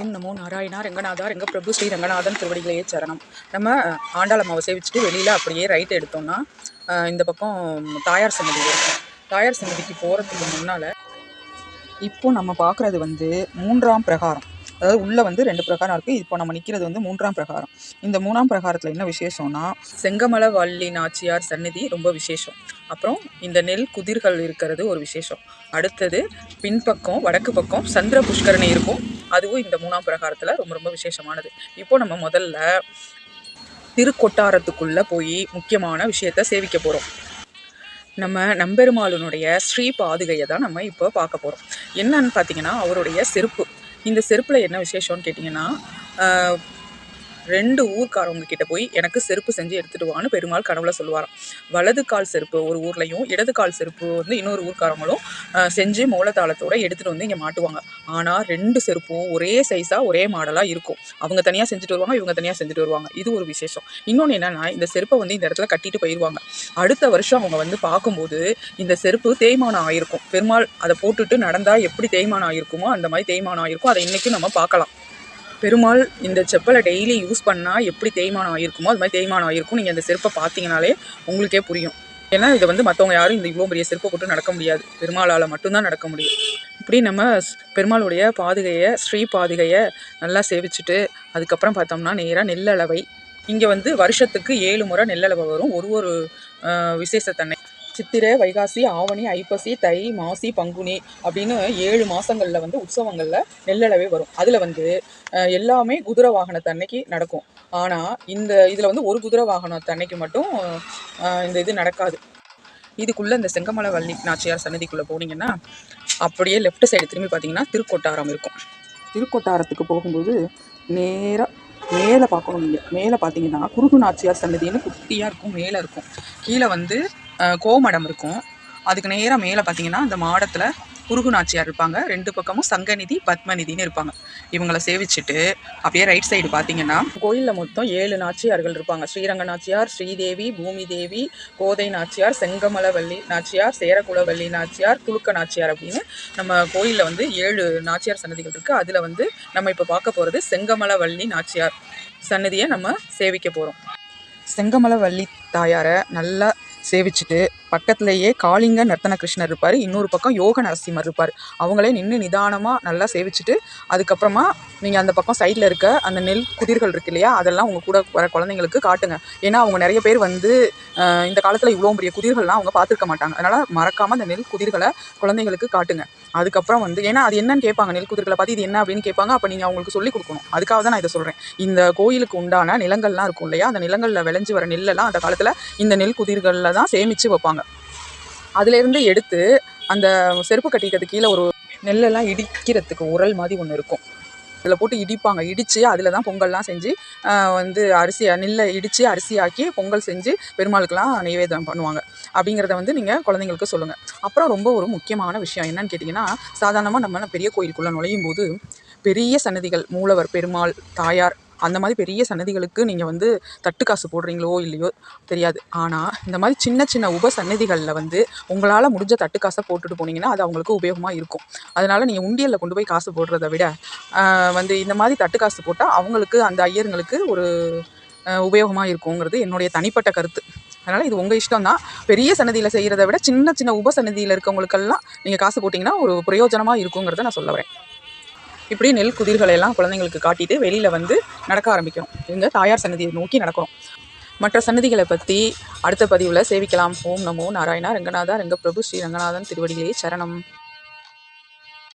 ஓம் நமோ நாராயணா ரங்கநாதா ரங்க பிரபு ஸ்ரீ ரங்கநாதன் திருவடிகளையே சரணம். நம்ம ஆண்டாள் அம்மாவை சேவிச்சுட்டு வெளியில் அப்படியே ரைட் எடுத்தோம்னா இந்த பக்கம் தாயார் சன்னதி இருக்கும் தாயார் சன்னதிக்கு போகிறதுக்கு முன்னால் இப்போ நம்ம பார்க்குறது வந்து மூன்றாம் பிரகாரம். அதாவது உள்ளே வந்து ரெண்டு பிரகாரம் இருக்குது இப்போ நம்ம நிற்கிறது வந்து மூன்றாம் பிரகாரம். இந்த மூணாம் பிரகாரத்தில் என்ன விசேஷம்னா செங்கமல வள்ளி நாச்சியார் சன்னதி ரொம்ப விசேஷம். அப்புறம் இந்த நெல் குதிர்கள் இருக்கிறது ஒரு விசேஷம். அடுத்தது பின்பக்கம் வடக்கு பக்கம் சந்திர புஷ்கரணி இருக்கும். அதுவும் இந்த மூணாம் பிரகாரத்தில் ரொம்ப ரொம்ப விசேஷமானது. இப்போ நம்ம முதல்ல திருக்கொட்டாரத்துக்குள்ளே போய் முக்கியமான விஷயத்த சேவிக்க போகிறோம் நம்ம நம்பெருமாளுனுடைய ஸ்ரீ பாதுகையை தான் நம்ம இப்போ பார்க்க போகிறோம் என்னன்னு பார்த்தீங்கன்னா அவருடைய செருப்பு. இந்த செருப்பில் என்ன விசேஷம்னு கேட்டிங்கன்னா ரெண்டு ஊர்க்காரவங்க கிட்ட போய் எனக்கு செருப்பு செஞ்சு எடுத்துட்டு வான்னு பெருமாள் கனவுல சொல்லுவாராம். வலது கால் செருப்பு ஒரு ஊர்லையும் இடது கால் செருப்பு வந்து இன்னொரு ஊர்க்காரங்களும் செஞ்சு மூலத்தாளத்தோட எடுத்துட்டு வந்து இங்கே மாட்டுவாங்க. ஆனால் ரெண்டு செருப்பும் ஒரே சைஸாக ஒரே மாடலாக இருக்கும். அவங்க தனியாக செஞ்சுட்டு வருவாங்க இவங்க தனியாக செஞ்சுட்டு வருவாங்க. இது ஒரு விசேஷம். இன்னொன்று என்னன்னா இந்த செருப்பை வந்து இந்த இடத்துல கட்டிட்டு போயிடுவாங்க அடுத்த வருஷம் அவங்க வந்து பார்க்கும்போது இந்த செருப்பு தேய்மானம் ஆயிருக்கும். பெருமாள் அதை போட்டுட்டு நடந்தால் எப்படி தேய்மானம் ஆயிருக்குமோ அந்த மாதிரி தேய்மானம் ஆயிருக்கும். அதை இன்றைக்கும் நம்ம பார்க்கலாம். பெருமாள் இந்த செப்பலை டெய்லி யூஸ் பண்ணால் எப்படி தேய்மானம் ஆகிருக்குமோ அது மாதிரி தேய்மானம் ஆகிருக்கும் நீங்கள் அந்த செருப்பை பார்த்தீங்கனாலே உங்களுக்கே புரியும். ஏன்னா இதை வந்து மற்றவங்க யாரும் இந்த இவ்வளோ பெரிய செருப்பை போட்டு நடக்க முடியாது. பெருமாளால் மட்டும்தான் நடக்க முடியும். இப்படி நம்ம ஸ்- பெருமாளுடைய பாதுகையை ஸ்ரீ பாதுகையை நல்லா சேவிச்சுட்டு அதுக்கப்புறம் பார்த்தோம்னா நேராக நெல்லளவை. இங்கே வந்து வருஷத்துக்கு ஏழு முறை நெல்லளவை வரும். ஒரு ஒரு விசேஷத்தன்னை சித்திரை வைகாசி ஆவணி ஐப்பசி தை மாசி பங்குனி அப்படின்னு ஏழு மாதங்களில் வந்து உற்சவங்களில் நெல்லளவே வரும். அதில் வந்து எல்லாமே குதிரை வாகனத்தன்னைக்கு நடக்கும். ஆனால் இந்த இதில் வந்து ஒரு குதிரை வாகனத்தன்னைக்கு மட்டும் இந்த இது நடக்காது. இதுக்குள்ளே இந்த செங்கமலை வள்ளி நாச்சியார் சன்னதிக்குள்ளே போனீங்கன்னா அப்படியே லெஃப்ட் சைடு திரும்பி பார்த்தீங்கன்னா திருக்கொட்டாரம் இருக்கும். திருக்கொட்டாரத்துக்கு போகும்போது நேராக மேலே பார்க்கணும் நீங்கள் மேலே பார்த்தீங்கன்னா குருகு நாச்சியார் சன்னதின்னு குட்டியாக இருக்கும் மேலே இருக்கும். கீழே வந்து கோமடம் இருக்கும். அதுக்கு நேராக மேலே பார்த்தீங்கன்னா அந்த மாடத்தில் குருகு நாச்சியார் இருப்பாங்க. ரெண்டு பக்கமும் சங்கநிதி பத்மநிதின்னு இருப்பாங்க. இவங்கள சேவிச்சுட்டு அப்படியே ரைட் சைடு பார்த்தீங்கன்னா கோயிலில் மொத்தம் ஏழு நாச்சியார்கள் இருப்பாங்க. ஸ்ரீரங்க நாச்சியார் ஸ்ரீதேவி பூமி தேவி கோதை நாச்சியார் செங்கமலவல்லி நாச்சியார் சேரகுலவல்லி நாச்சியார் துலுக்க நாச்சியார் அப்படின்னு நம்ம கோயிலில் வந்து ஏழு நாச்சியார் சன்னதிகள் இருக்குது அதில் வந்து நம்ம இப்போ பார்க்க போகிறது செங்கமலவல்லி நாச்சியார் சன்னதியை நம்ம சேவிக்க போகிறோம் செங்கமலவல்லி தாயாரை நல்லா சேவிச்சுட்டு பக்கத்துலேயே காளிங்க நர்த்தன கிருஷ்ணர் இருப்பார். இன்னொரு பக்கம் யோக நரசிம்மர் இருப்பார். அவங்களே நின்று நிதானமாக நல்லா சேவிச்சுட்டு அதுக்கப்புறமா நீங்கள் அந்த பக்கம் சைடில் இருக்க அந்த நெல் குதிர்கள் இருக்கு இல்லையா? அதெல்லாம் உங்கள் கூட வர குழந்தைங்களுக்கு காட்டுங்க. ஏன்னா அவங்க நிறைய பேர் வந்து இந்த காலத்தில் இவ்வளோ பெரிய குதிர்கள்லாம் அவங்க பார்த்துருக்க மாட்டாங்க. அதனால் மறக்காமல் அந்த நெல் குதிர்களை குழந்தைங்களுக்கு காட்டுங்க. அதுக்கப்புறம் வந்து ஏன்னா அது என்னன்னு கேட்பாங்க நெல் குதிர்களை பார்த்து இது என்ன அப்படின்னு கேட்பாங்க அப்போ நீங்கள் அவங்களுக்கு சொல்லிக் கொடுக்கணும். அதுக்காக தான் நான் இதை சொல்கிறேன் இந்த கோயிலுக்கு உண்டான நிலங்கள்லாம் இருக்கும் இல்லையா அந்த நிலங்களில் விளைஞ்சு வர நெல்லெல்லாம் அந்த காலத்தில் இந்த நெல் குதிர்களில் தான் சேமித்து வைப்பாங்க. அதுலேருந்து எடுத்து அந்த செருப்பு கட்டிக்கிறது கீழே ஒரு நெல்லெல்லாம் இடிக்கிறதுக்கு உரல் மாதிரி ஒன்று இருக்கும். அதில் போட்டு இடிப்பாங்க. இடித்து அதில் தான் பொங்கல்லாம் செஞ்சு வந்து அரிசி நெல்லை இடித்து அரிசியாக்கி பொங்கல் செஞ்சு பெருமாளுக்கெல்லாம் நைவேதம் பண்ணுவாங்க. அப்படிங்கிறத வந்து நீங்கள் குழந்தைங்களுக்கு சொல்லுங்கள் அப்புறம் ரொம்ப ஒரு முக்கியமான விஷயம் என்னன்னு கேட்டிங்கன்னா சாதாரணமாக நம்ம பெரிய கோயிலுக்குள்ளே நுழையும் போது பெரிய சன்னதிகள் மூலவர் பெருமாள் தாயார் அந்த மாதிரி பெரிய சன்னதிகளுக்கு நீங்கள் வந்து தட்டு காசு போடுறீங்களோ இல்லையோ தெரியாது. ஆனால் இந்த மாதிரி சின்ன சின்ன உப சன்னதிகளில் வந்து உங்களால் முடிஞ்ச தட்டு காசை போட்டுட்டு போனீங்கன்னா அது அவங்களுக்கு உபயோகமாக இருக்கும். அதனால் நீங்கள் உண்டியலில் கொண்டு போய் காசு போடுறத விட வந்து இந்த மாதிரி தட்டு காசு போட்டால் அவங்களுக்கு அந்த ஐயருங்களுக்கு ஒரு உபயோகமாக இருக்குங்கிறது என்னுடைய தனிப்பட்ட கருத்து. அதனால் இது உங்கள் இஷ்டம் தான் பெரிய சன்னதியில் செய்கிறத விட சின்ன சின்ன உப சன்னதியில் இருக்கவங்களுக்கெல்லாம் நீங்கள் காசு போட்டிங்கன்னா ஒரு பிரயோஜனமாக இருக்குங்கிறத நான் சொல்ல வரேன். இப்படி நெல் குதிர்களை எல்லாம் குழந்தைங்களுக்கு காட்டிட்டு வெளியில் வந்து நடக்க ஆரம்பிக்கணும். இவங்க தாயார் சன்னதியை நோக்கி நடக்கணும். மற்ற சன்னதிகளை பற்றி அடுத்த பதிவில் சேவிக்கலாம். ஓம் நமோ நாராயணா ரங்கநாதா ரங்கப்பிரபு ஸ்ரீ ரங்கநாதன் திருவடிகளே சரணம்.